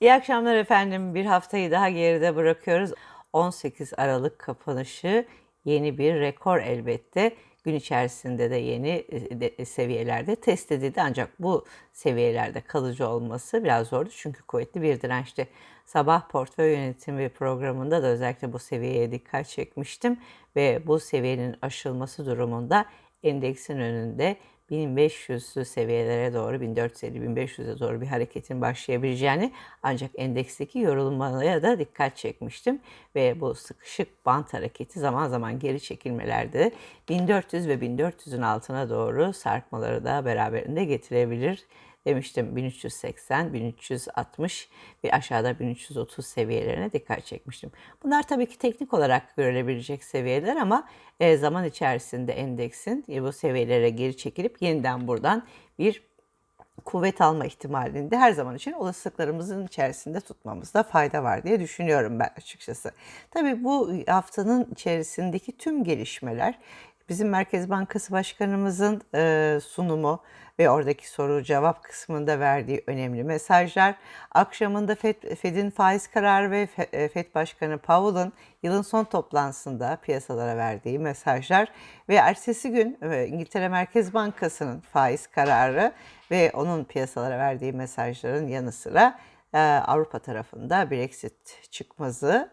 İyi akşamlar efendim. Bir haftayı daha geride bırakıyoruz. 18 Aralık kapanışı yeni bir rekor elbette. Gün içerisinde de yeni e, de- seviyelerde test edildi. Ancak bu seviyelerde kalıcı olması biraz zordu. Çünkü kuvvetli bir dirençti. Sabah portföy yönetimi programında da özellikle bu seviyeye dikkat çekmiştim. Ve bu seviyenin aşılması durumunda endeksin önünde 1500'lü seviyelere doğru 1450-1500'e doğru bir hareketin başlayabileceğini ancak endeksteki yorulmaya da dikkat çekmiştim. Ve bu sıkışık bant hareketi zaman zaman geri çekilmelerde 1400 ve 1400'ün altına doğru sarkmaları da beraberinde getirebilir demiştim 1380, 1360 ve aşağıda 1330 seviyelerine dikkat çekmiştim. Bunlar tabii ki teknik olarak görülebilecek seviyeler ama e, zaman içerisinde endeksin e, bu seviyelere geri çekilip yeniden buradan bir kuvvet alma ihtimalini de her zaman için olasılıklarımızın içerisinde tutmamızda fayda var diye düşünüyorum ben açıkçası. Tabii bu haftanın içerisindeki tüm gelişmeler bizim Merkez Bankası Başkanımızın e, sunumu ve oradaki soru cevap kısmında verdiği önemli mesajlar. Akşamında Fed, Fed'in faiz kararı ve e, Fed Başkanı Powell'ın yılın son toplantısında piyasalara verdiği mesajlar ve ertesi gün e, İngiltere Merkez Bankası'nın faiz kararı ve onun piyasalara verdiği mesajların yanı sıra Avrupa tarafında Brexit çıkmazı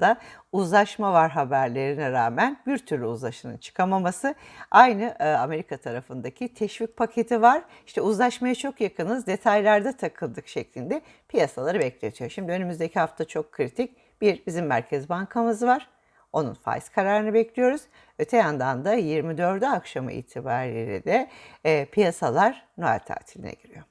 da uzlaşma var haberlerine rağmen bir türlü uzlaşının çıkamaması. Aynı e, Amerika tarafındaki teşvik paketi var. İşte uzlaşmaya çok yakınız, detaylarda takıldık şeklinde piyasaları bekletiyor. Şimdi önümüzdeki hafta çok kritik. Bir, bizim Merkez Bankamız var. Onun faiz kararını bekliyoruz. Öte yandan da 24'ü akşamı itibariyle de e, piyasalar Noel tatiline giriyor.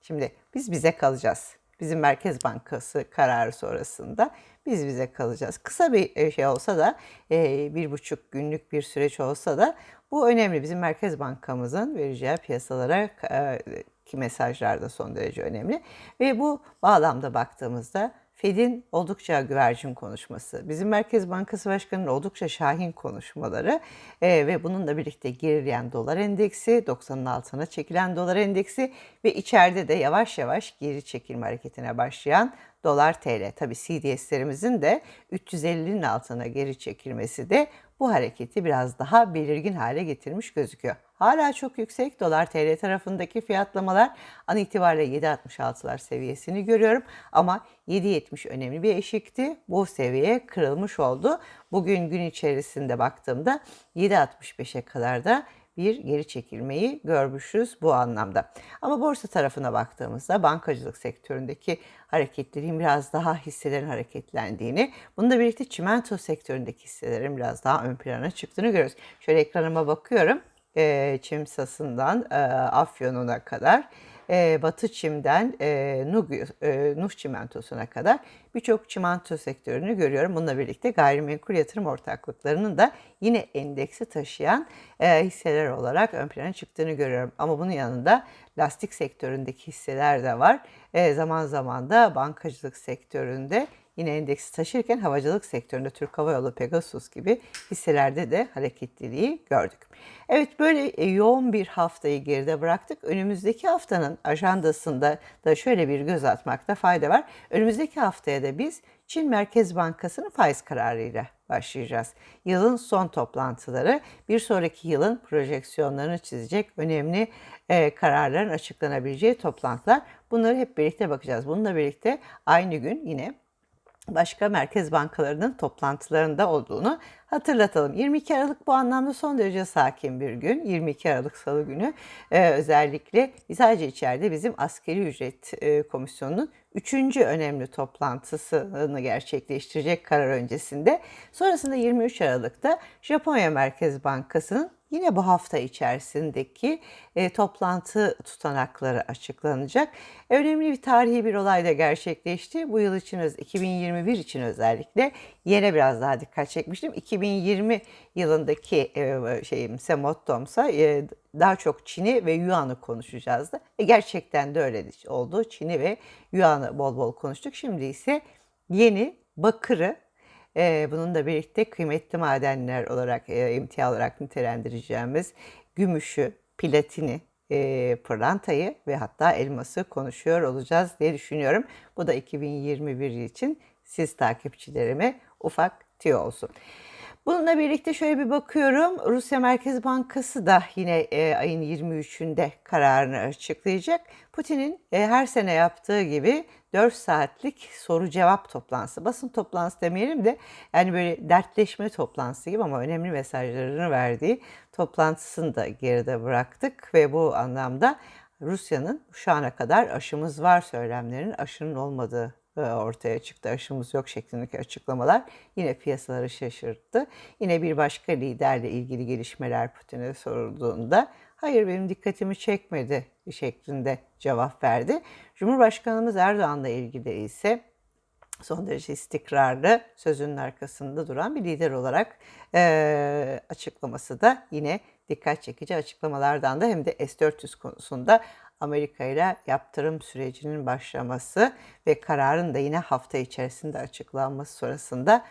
Şimdi biz bize kalacağız. Bizim Merkez Bankası kararı sonrasında biz bize kalacağız. Kısa bir e, şey olsa da e, bir buçuk günlük bir süreç olsa da bu önemli. Bizim Merkez Bankamızın vereceği piyasalara e, ki mesajlar da son derece önemli. Ve bu bağlamda baktığımızda Fed'in oldukça güvercin konuşması, bizim Merkez Bankası Başkanı'nın oldukça şahin konuşmaları e, ve bununla birlikte gerileyen dolar endeksi, 90'ın altına çekilen dolar endeksi ve içeride de yavaş yavaş geri çekilme hareketine başlayan dolar TL. Tabi CDS'lerimizin de 350'nin altına geri çekilmesi de bu hareketi biraz daha belirgin hale getirmiş gözüküyor. Hala çok yüksek dolar TL tarafındaki fiyatlamalar an itibariyle 7.66'lar seviyesini görüyorum ama 7.70 önemli bir eşikti. Bu seviye kırılmış oldu. Bugün gün içerisinde baktığımda 7.65'e kadar da bir geri çekilmeyi görmüşüz bu anlamda. Ama borsa tarafına baktığımızda bankacılık sektöründeki hareketliliğin biraz daha hisselerin hareketlendiğini, bununla birlikte çimento sektöründeki hisselerin biraz daha ön plana çıktığını görüyoruz. Şöyle ekranıma bakıyorum. E, Çimsas'ından e, Afyon'una kadar e, Batı Çim'den e, Nuh, e, Nuh Çimentosu'na kadar birçok çimento sektörünü görüyorum. Bununla birlikte gayrimenkul yatırım ortaklıklarının da yine endeksi taşıyan e, hisseler olarak ön plana çıktığını görüyorum. Ama bunun yanında lastik sektöründeki hisseler de var. E, zaman zaman da bankacılık sektöründe yine endeksi taşırken havacılık sektöründe Türk Hava Yolu, Pegasus gibi hisselerde de hareketliliği gördük. Evet böyle e, yoğun bir haftayı geride bıraktık. Önümüzdeki haftanın ajandasında da şöyle bir göz atmakta fayda var. Önümüzdeki haftaya da biz Çin Merkez Bankası'nın faiz kararıyla başlayacağız. Yılın son toplantıları bir sonraki yılın projeksiyonlarını çizecek önemli e, kararların açıklanabileceği toplantılar. Bunları hep birlikte bakacağız. Bununla birlikte aynı gün yine başka merkez bankalarının toplantılarında olduğunu hatırlatalım. 22 Aralık bu anlamda son derece sakin bir gün. 22 Aralık Salı günü e, özellikle sadece içeride bizim askeri ücret e, komisyonunun üçüncü önemli toplantısını gerçekleştirecek karar öncesinde. Sonrasında 23 Aralık'ta Japonya Merkez Bankası'nın Yine bu hafta içerisindeki e, toplantı tutanakları açıklanacak. Önemli bir tarihi bir olay da gerçekleşti. Bu yıl için, öz- 2021 için özellikle yine biraz daha dikkat çekmiştim. 2020 yılındaki e, şeyimse mottomsa e, daha çok Çin'i ve Yuan'ı konuşacağız da. E, gerçekten de öyle oldu. Çin'i ve Yuan'ı bol bol konuştuk. Şimdi ise yeni Bakır'ı ee, bununla birlikte kıymetli madenler olarak, e, emtia olarak nitelendireceğimiz gümüşü, platini e, pırlantayı ve hatta elması konuşuyor olacağız diye düşünüyorum. Bu da 2021 için siz takipçilerime ufak tüyo olsun. Bununla birlikte şöyle bir bakıyorum. Rusya Merkez Bankası da yine e, ayın 23'ünde kararını açıklayacak. Putin'in e, her sene yaptığı gibi 4 saatlik soru cevap toplantısı. Basın toplantısı demeyelim de yani böyle dertleşme toplantısı gibi ama önemli mesajlarını verdiği toplantısını da geride bıraktık ve bu anlamda Rusya'nın şu ana kadar aşımız var söylemlerinin aşının olmadığı ortaya çıktı. Aşımız yok şeklindeki açıklamalar yine piyasaları şaşırttı. Yine bir başka liderle ilgili gelişmeler Putin'e sorulduğunda hayır benim dikkatimi çekmedi şeklinde cevap verdi. Cumhurbaşkanımız Erdoğan'la ilgili ise son derece istikrarlı, sözünün arkasında duran bir lider olarak e, açıklaması da yine dikkat çekici açıklamalardan da hem de S-400 konusunda Amerika ile yaptırım sürecinin başlaması ve kararın da yine hafta içerisinde açıklanması sonrasında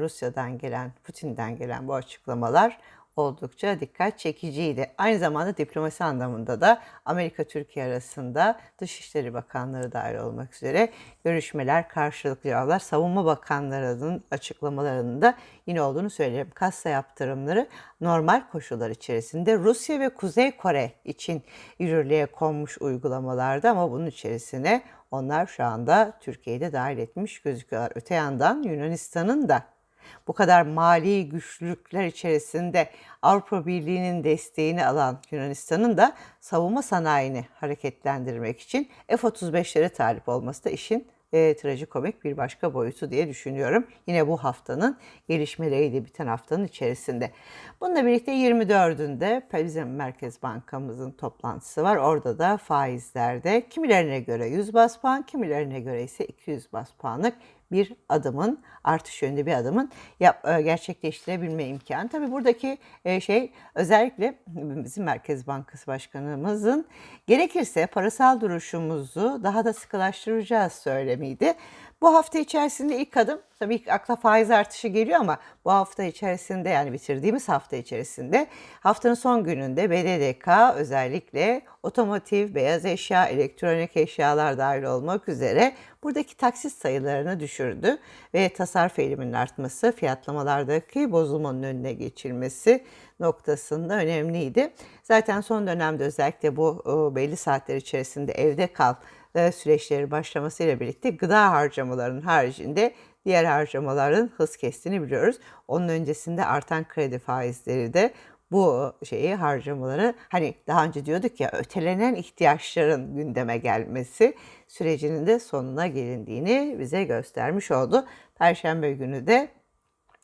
Rusya'dan gelen, Putin'den gelen bu açıklamalar oldukça dikkat çekiciydi. Aynı zamanda diplomasi anlamında da Amerika Türkiye arasında Dışişleri Bakanları dahil olmak üzere görüşmeler, karşılıklı cevaplar, savunma bakanlarının açıklamalarının da yine olduğunu söylerim. Kassa yaptırımları normal koşullar içerisinde Rusya ve Kuzey Kore için yürürlüğe konmuş uygulamalarda ama bunun içerisine onlar şu anda Türkiye'de dahil etmiş gözüküyorlar. Öte yandan Yunanistan'ın da bu kadar mali güçlükler içerisinde Avrupa Birliği'nin desteğini alan Yunanistan'ın da savunma sanayini hareketlendirmek için F-35'lere talip olması da işin e, trajikomik bir başka boyutu diye düşünüyorum. Yine bu haftanın gelişmeleriyle biten haftanın içerisinde. Bununla birlikte 24'ünde bizim Merkez Bankamızın toplantısı var. Orada da faizlerde kimilerine göre 100 bas puan, kimilerine göre ise 200 bas puanlık bir adımın artış yönünde bir adımın yap, e, gerçekleştirebilme imkanı. Tabii buradaki e, şey özellikle bizim Merkez Bankası Başkanımızın gerekirse parasal duruşumuzu daha da sıkılaştıracağız söylemiydi. Bu hafta içerisinde ilk adım tabii ilk akla faiz artışı geliyor ama bu hafta içerisinde yani bitirdiğimiz hafta içerisinde haftanın son gününde BDDK özellikle otomotiv, beyaz eşya, elektronik eşyalar dahil olmak üzere buradaki taksit sayılarını düşürdü ve tasarruf eğiliminin artması, fiyatlamalardaki bozulmanın önüne geçilmesi noktasında önemliydi. Zaten son dönemde özellikle bu belli saatler içerisinde evde kal e, süreçleri başlamasıyla birlikte gıda harcamalarının haricinde diğer harcamaların hız kestiğini biliyoruz. Onun öncesinde artan kredi faizleri de bu şeyi harcamaları hani daha önce diyorduk ya ötelenen ihtiyaçların gündeme gelmesi sürecinin de sonuna gelindiğini bize göstermiş oldu. Perşembe günü de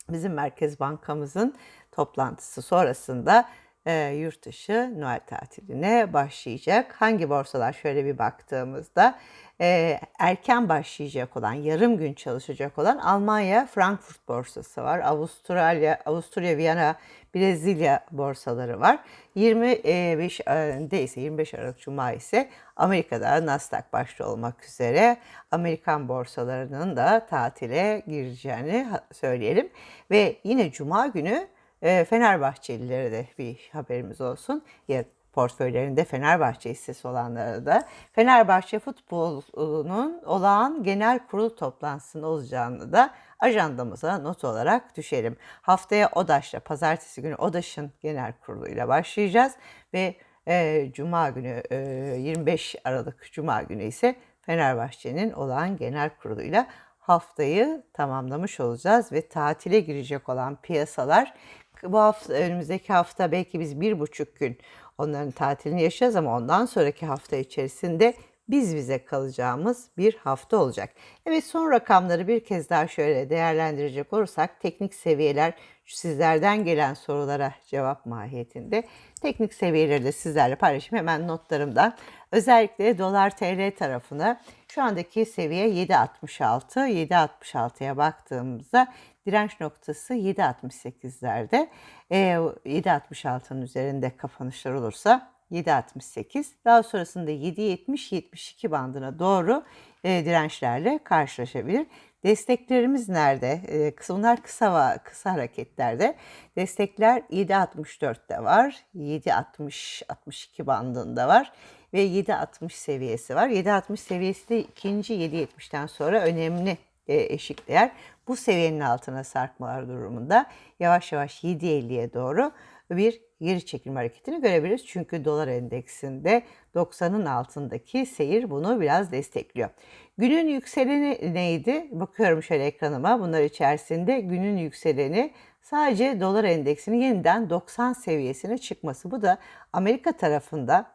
bizim Merkez Bankamızın toplantısı sonrasında e, yurt dışı Noel tatiline başlayacak. Hangi borsalar şöyle bir baktığımızda e, erken başlayacak olan, yarım gün çalışacak olan Almanya Frankfurt borsası var. Avustralya, Avusturya, Viyana, Brezilya borsaları var. 25 e, ise 25 Aralık Cuma ise Amerika'da Nasdaq başta olmak üzere Amerikan borsalarının da tatile gireceğini söyleyelim. Ve yine Cuma günü Fenerbahçelilere de bir haberimiz olsun. Ya portföylerinde Fenerbahçe hissesi olanlara da Fenerbahçe futbolunun olağan genel kurul toplantısının olacağını da ajandamıza not olarak düşelim. Haftaya ODAŞ'la pazartesi günü ODAŞ'ın genel kuruluyla başlayacağız ve e, Cuma günü e, 25 Aralık Cuma günü ise Fenerbahçe'nin olağan genel kuruluyla haftayı tamamlamış olacağız ve tatile girecek olan piyasalar bu hafta önümüzdeki hafta belki biz bir buçuk gün onların tatilini yaşayacağız ama ondan sonraki hafta içerisinde biz bize kalacağımız bir hafta olacak. Evet son rakamları bir kez daha şöyle değerlendirecek olursak teknik seviyeler sizlerden gelen sorulara cevap mahiyetinde teknik seviyeleri de sizlerle paylaşayım hemen notlarımdan. Özellikle dolar TL tarafına şu andaki seviye 7.66. 7.66'ya baktığımızda direnç noktası 7.68'lerde. E, 7.66'nın üzerinde kapanışlar olursa 7.68 daha sonrasında 7.70-72 bandına doğru e, dirençlerle karşılaşabilir. Desteklerimiz nerede? Ee, Bunlar kısa kısa hareketlerde. Destekler 7.64'te var. 7.60-62 bandında var ve 7.60 seviyesi var. 7.60 seviyesi de ikinci 7.70'ten sonra önemli e, eşik değer. Bu seviyenin altına sarkmalar durumunda yavaş yavaş 7.50'ye doğru bir geri çekilme hareketini görebiliriz. Çünkü dolar endeksinde 90'ın altındaki seyir bunu biraz destekliyor. Günün yükseleni neydi? Bakıyorum şöyle ekranıma. Bunlar içerisinde günün yükseleni sadece dolar endeksinin yeniden 90 seviyesine çıkması. Bu da Amerika tarafında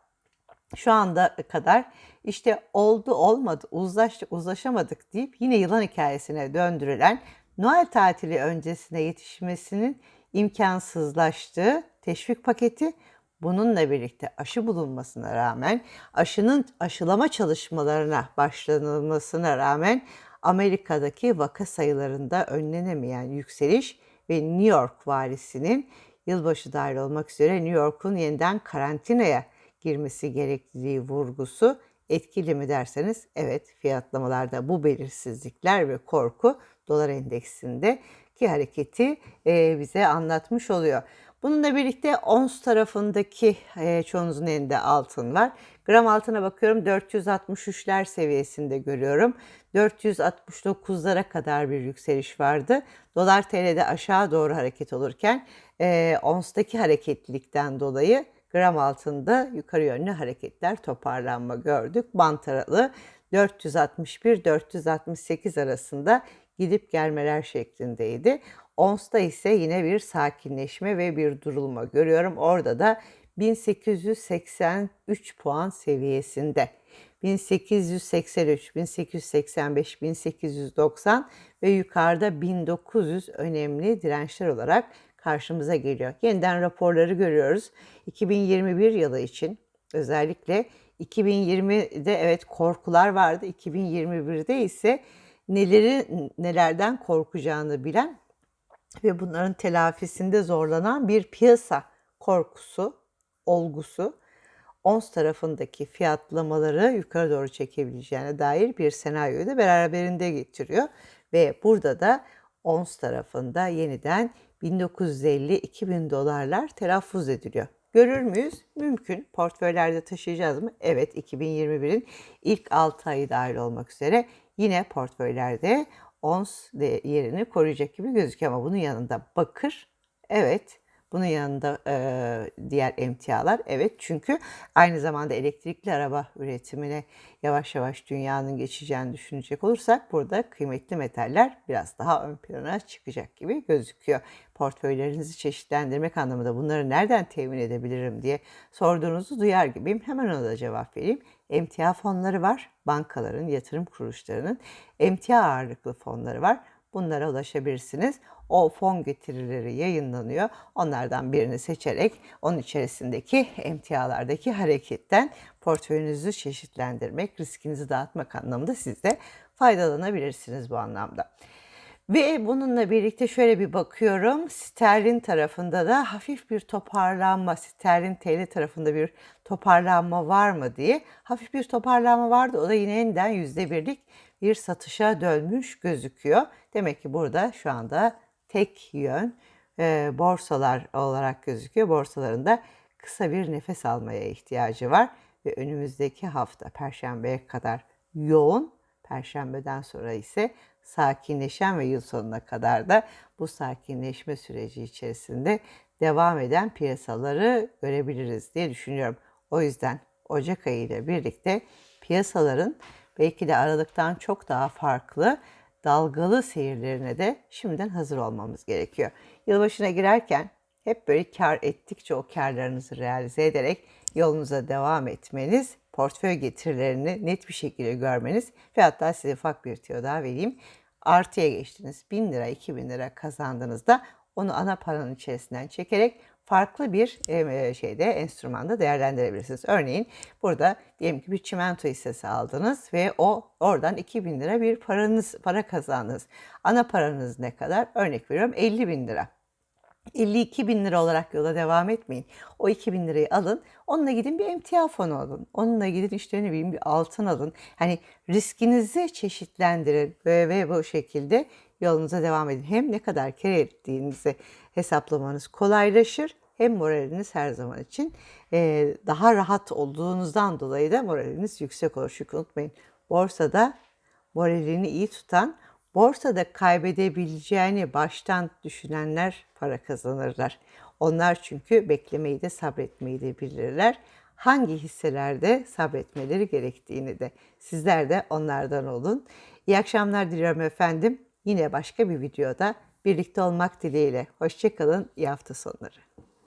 şu anda kadar işte oldu olmadı uzlaştık uzlaşamadık deyip yine yılan hikayesine döndürülen Noel tatili öncesine yetişmesinin imkansızlaştığı teşvik paketi bununla birlikte aşı bulunmasına rağmen aşının aşılama çalışmalarına başlanılmasına rağmen Amerika'daki vaka sayılarında önlenemeyen yükseliş ve New York valisinin yılbaşı dahil olmak üzere New York'un yeniden karantinaya girmesi gerekliliği vurgusu etkili mi derseniz evet fiyatlamalarda bu belirsizlikler ve korku dolar endeksinde ki hareketi bize anlatmış oluyor. Bununla birlikte ons tarafındaki e, çoğunuzun elinde altın var. Gram altına bakıyorum 463'ler seviyesinde görüyorum. 469'lara kadar bir yükseliş vardı. Dolar TL'de aşağı doğru hareket olurken e, onstaki hareketlilikten dolayı gram altında yukarı yönlü hareketler toparlanma gördük. Bant aralığı 461-468 arasında gidip gelmeler şeklindeydi. Ons'ta ise yine bir sakinleşme ve bir durulma görüyorum. Orada da 1883 puan seviyesinde. 1883, 1885, 1890 ve yukarıda 1900 önemli dirençler olarak karşımıza geliyor. Yeniden raporları görüyoruz. 2021 yılı için özellikle 2020'de evet korkular vardı. 2021'de ise neleri nelerden korkacağını bilen ve bunların telafisinde zorlanan bir piyasa korkusu, olgusu ons tarafındaki fiyatlamaları yukarı doğru çekebileceğine dair bir senaryoyu da beraberinde getiriyor. Ve burada da ons tarafında yeniden 1950-2000 dolarlar telaffuz ediliyor. Görür müyüz? Mümkün. Portföylerde taşıyacağız mı? Evet 2021'in ilk 6 ayı dahil olmak üzere yine portföylerde ons yerini koruyacak gibi gözüküyor ama bunun yanında bakır evet bunun yanında e, diğer emtialar evet çünkü aynı zamanda elektrikli araba üretimine yavaş yavaş dünyanın geçeceğini düşünecek olursak burada kıymetli metaller biraz daha ön plana çıkacak gibi gözüküyor. Portföylerinizi çeşitlendirmek anlamında bunları nereden temin edebilirim diye sorduğunuzu duyar gibiyim. Hemen ona da cevap vereyim. Emtia fonları var. Bankaların, yatırım kuruluşlarının emtia ağırlıklı fonları var. Bunlara ulaşabilirsiniz. O fon getirileri yayınlanıyor. Onlardan birini seçerek onun içerisindeki emtialardaki hareketten portföyünüzü çeşitlendirmek, riskinizi dağıtmak anlamında siz de faydalanabilirsiniz bu anlamda. Ve bununla birlikte şöyle bir bakıyorum. Sterlin tarafında da hafif bir toparlanma, sterlin TL tarafında bir toparlanma var mı diye. Hafif bir toparlanma vardı. O da yine yeniden yüzde birlik bir satışa dönmüş gözüküyor. Demek ki burada şu anda tek yön e, borsalar olarak gözüküyor. Borsalarında kısa bir nefes almaya ihtiyacı var ve önümüzdeki hafta Perşembe'ye kadar yoğun, Perşembeden sonra ise sakinleşen ve yıl sonuna kadar da bu sakinleşme süreci içerisinde devam eden piyasaları görebiliriz diye düşünüyorum. O yüzden Ocak ayı ile birlikte piyasaların belki de Aralık'tan çok daha farklı dalgalı seyirlerine de şimdiden hazır olmamız gerekiyor. Yılbaşına girerken hep böyle kar ettikçe o karlarınızı realize ederek yolunuza devam etmeniz, portföy getirilerini net bir şekilde görmeniz ve hatta size ufak bir tüyo daha vereyim. Artıya geçtiniz. 1000 lira, 2000 lira kazandığınızda onu ana paranın içerisinden çekerek farklı bir e, şeyde enstrümanda değerlendirebilirsiniz. Örneğin burada diyelim ki bir çimento hissesi aldınız ve o oradan 2000 lira bir paranız para kazandınız. Ana paranız ne kadar? Örnek veriyorum 50 bin lira. 52 bin lira olarak yola devam etmeyin. O 2 bin lirayı alın. Onunla gidin bir emtia fonu alın. Onunla gidin işte ne bileyim bir altın alın. Hani riskinizi çeşitlendirin ve, ve bu şekilde yolunuza devam edin. Hem ne kadar kar ettiğinizi hesaplamanız kolaylaşır hem moraliniz her zaman için eee, daha rahat olduğunuzdan dolayı da moraliniz yüksek olur. Çünkü unutmayın borsada moralini iyi tutan, borsada kaybedebileceğini baştan düşünenler para kazanırlar. Onlar çünkü beklemeyi de sabretmeyi de bilirler. Hangi hisselerde sabretmeleri gerektiğini de. Sizler de onlardan olun. İyi akşamlar diliyorum efendim. Yine başka bir videoda birlikte olmak dileğiyle. Hoşçakalın, iyi hafta sonları.